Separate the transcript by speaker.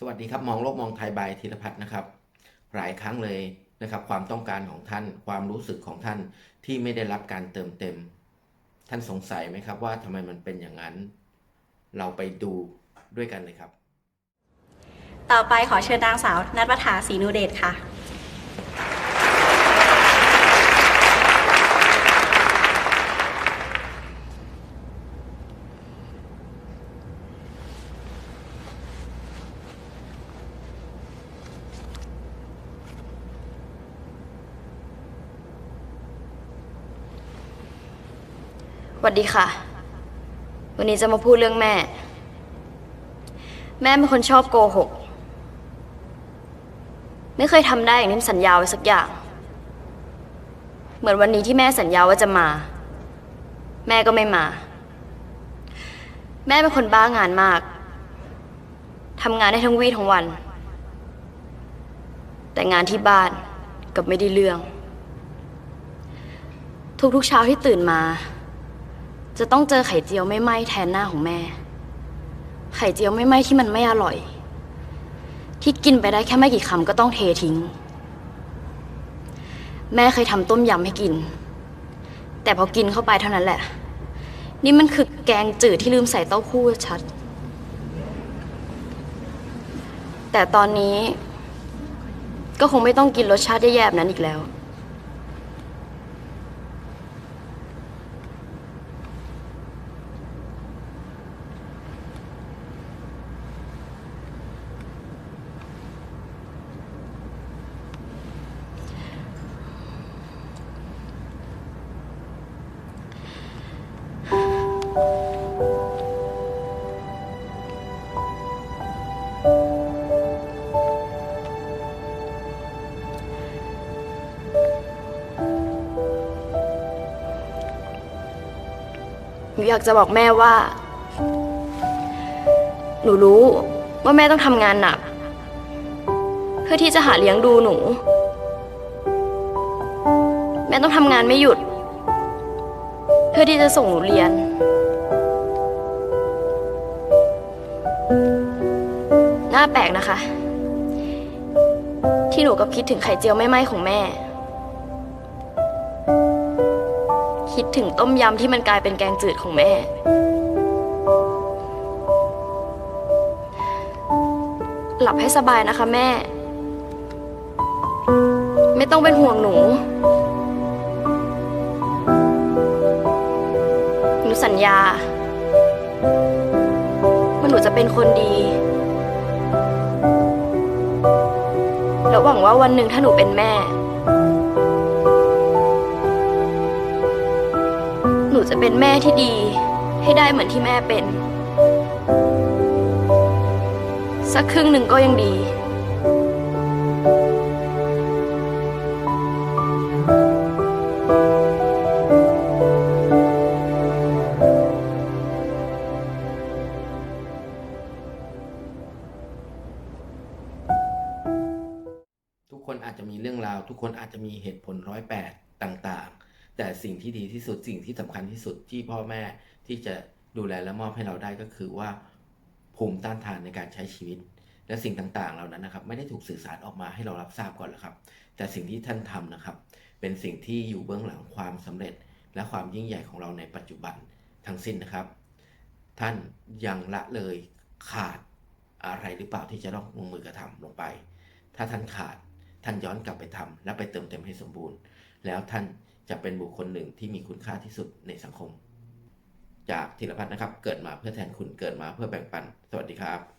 Speaker 1: สวัสดีครับมองโลกมองไทยบายธีรพัฒน์นะครับ หลายครั้งเลยนะครับ ความต้องการของท่านความรู้สึกของท่านที่ไม่ได้รับการเติมเต็ม ท่านสงสัยไหมครับว่าทำไมมันเป็นอย่างนั้น เราไปดูด้วยกันเลยครับ
Speaker 2: ต่อไปขอเชิญนางสาวนัทประถาศรีนูเดชค่ะ
Speaker 3: วัสดีค่ะ วันนี้จะมาพูดเรื่องแม่ แม่เป็นคนชอบโกหก ไม่เคยทำได้อย่างที่สัญญาไว้สักอย่าง เหมือนวันนี้ที่แม่สัญญาว่าจะมา แม่ก็ไม่มา แม่เป็นคนบ้างานมากทำงานได้ทั้งวี่ทั้งวัน แต่งานที่บ้านกับไม่ได้เรื่อง ทุกๆเช้าที่ตื่นมา จะต้องเจอไข่เจียวไม่ไหม้แทนหน้าของแม่ ไข่เจียวไม่ไหม้ที่มันไม่อร่อย ที่กินไปได้แค่ไม่กี่คำก็ต้องเททิ้ง แม่เคยทำต้มยำให้กิน แต่พอกินเข้าไปเท่านั้นแหละ นี่มันคือแกงจืดที่ลืมใส่เต้าหู้ชัด แต่ตอนนี้ ก็คงไม่ต้องกินรสชาติแย่ๆนั้นอีกแล้ว หนูอยากจะบอกแม่ว่า หนูรู้ว่าแม่ต้องทำงานหนัก เพื่อที่จะหาเลี้ยงดูหนู แม่ต้องทำงานไม่หยุด เพื่อที่จะส่งหนูเรียน น่าแปลกนะคะ ที่หนูกับคิดถึงไข่เจียวไม่ไหม้ของแม่ คิดถึงต้มยำที่มันกลายเป็นแกงจืดของแม่ หลับให้สบายนะคะแม่ ไม่ต้องเป็นห่วงหนู หนูสัญญาว่าหนูจะเป็นคนดี และหวังว่าวันหนึ่งถ้าหนูเป็นแม่ หนูจะเป็นแม่ที่ดี ให้ได้เหมือนที่แม่เป็น สักครึ่งหนึ่งก็ยังดี
Speaker 1: คนอาจจะมีเรื่องราว ทุกคนอาจจะมีเหตุผลร้อยแปดต่างๆ แต่สิ่งที่ดีที่สุดสิ่งที่สำคัญที่สุดที่พ่อแม่ที่จะดูแลและมอบให้เราได้ก็คือว่า ภูมิต้านทานในการใช้ชีวิต และสิ่งต่างๆ เหล่านั้นนะครับ ไม่ได้ถูกสื่อสารออกมาให้เรารับทราบก่อนหรอกครับ แต่สิ่งที่ท่านทำนะครับ เป็นสิ่งที่อยู่เบื้องหลังความสำเร็จ และความยิ่งใหญ่ของเราในปัจจุบันทั้งสิ้นนะครับ ท่านยังละเลยขาดอะไรหรือเปล่าที่จะต้องลงมือกระทำลงไป ถ้าท่านขาด ท่านย้อนกลับไปทำและไปเติมเต็มให้สมบูรณ์ แล้วท่านจะเป็นบุคคลหนึ่งที่มีคุณค่าที่สุดในสังคม จากธีรพัฒน์นะครับ เกิดมาเพื่อแทนคุณเกิดมาเพื่อแบ่งปัน สวัสดีครับ